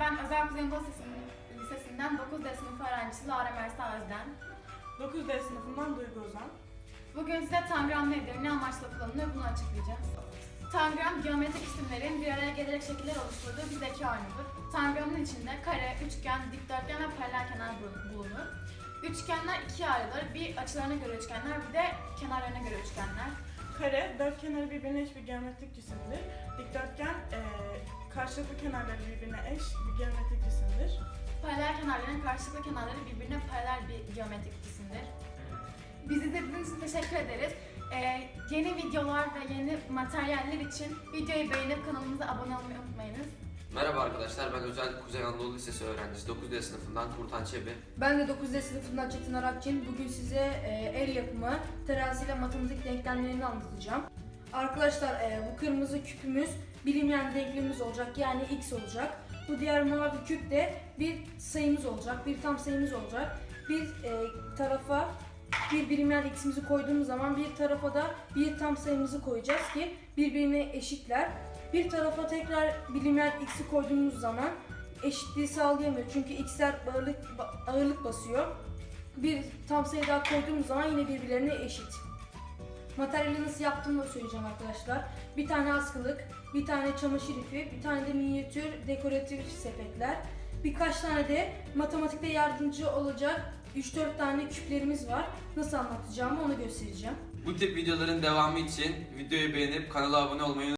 ben Özel Kuzey Lisesi'nin- Lisesi'nden 9D sınıfı öğrencisi Lara Mersa Özden. 9D sınıfından Duygu Ozan. Bugün size tangram nedir, ne amaçla kullanılır bunu açıklayacağız. Tangram, geometrik isimlerin bir araya gelerek şekiller oluşturduğu bir zeka oyunudur. Tangramın içinde kare, üçgen, dikdörtgen ve paralel kenar bul- bulunur. Üçgenler ikiye ayrılır. Bir açılarına göre üçgenler, bir de kenarlarına göre üçgenler. Kare, dört kenarı birbirine eş bir geometrik cisimdir. Dikdörtgen, eee karşılıklı kenarları birbirine eş bir geometrik cisimdir. Paralel kenarların karşılıklı kenarları birbirine paralel bir geometrik cisimdir. Bizi izlediğiniz için teşekkür ederiz. Ee, yeni videolar ve yeni materyaller için videoyu beğenip kanalımıza abone olmayı unutmayınız. Merhaba arkadaşlar, ben Özel Kuzey Anadolu Lisesi öğrencisi 9D sınıfından Kurtan Çebi. Ben de 9D sınıfından Çetin Arakçin. Bugün size e, el yapımı teraziyle matematik denklemlerini anlatacağım. Arkadaşlar e, bu kırmızı küpümüz bilinmeyen denklemimiz olacak yani x olacak. Bu diğer mavi küp de bir sayımız olacak, bir tam sayımız olacak. Bir e, tarafa bir bilinmeyen x'imizi koyduğumuz zaman bir tarafa da bir tam sayımızı koyacağız ki birbirine eşitler. Bir tarafa tekrar bilinmeyen x'i koyduğumuz zaman eşitliği sağlayamıyor çünkü x'ler ağırlık ağırlık basıyor. Bir tam sayı daha koyduğumuz zaman yine birbirlerine eşit. Materyali nasıl yaptığımı söyleyeceğim arkadaşlar. Bir tane askılık, bir tane çamaşır ipi, bir tane de minyatür dekoratif sepetler. Birkaç tane de matematikte yardımcı olacak 3-4 tane küplerimiz var. Nasıl anlatacağımı onu göstereceğim. Bu tip videoların devamı için videoyu beğenip kanala abone olmayı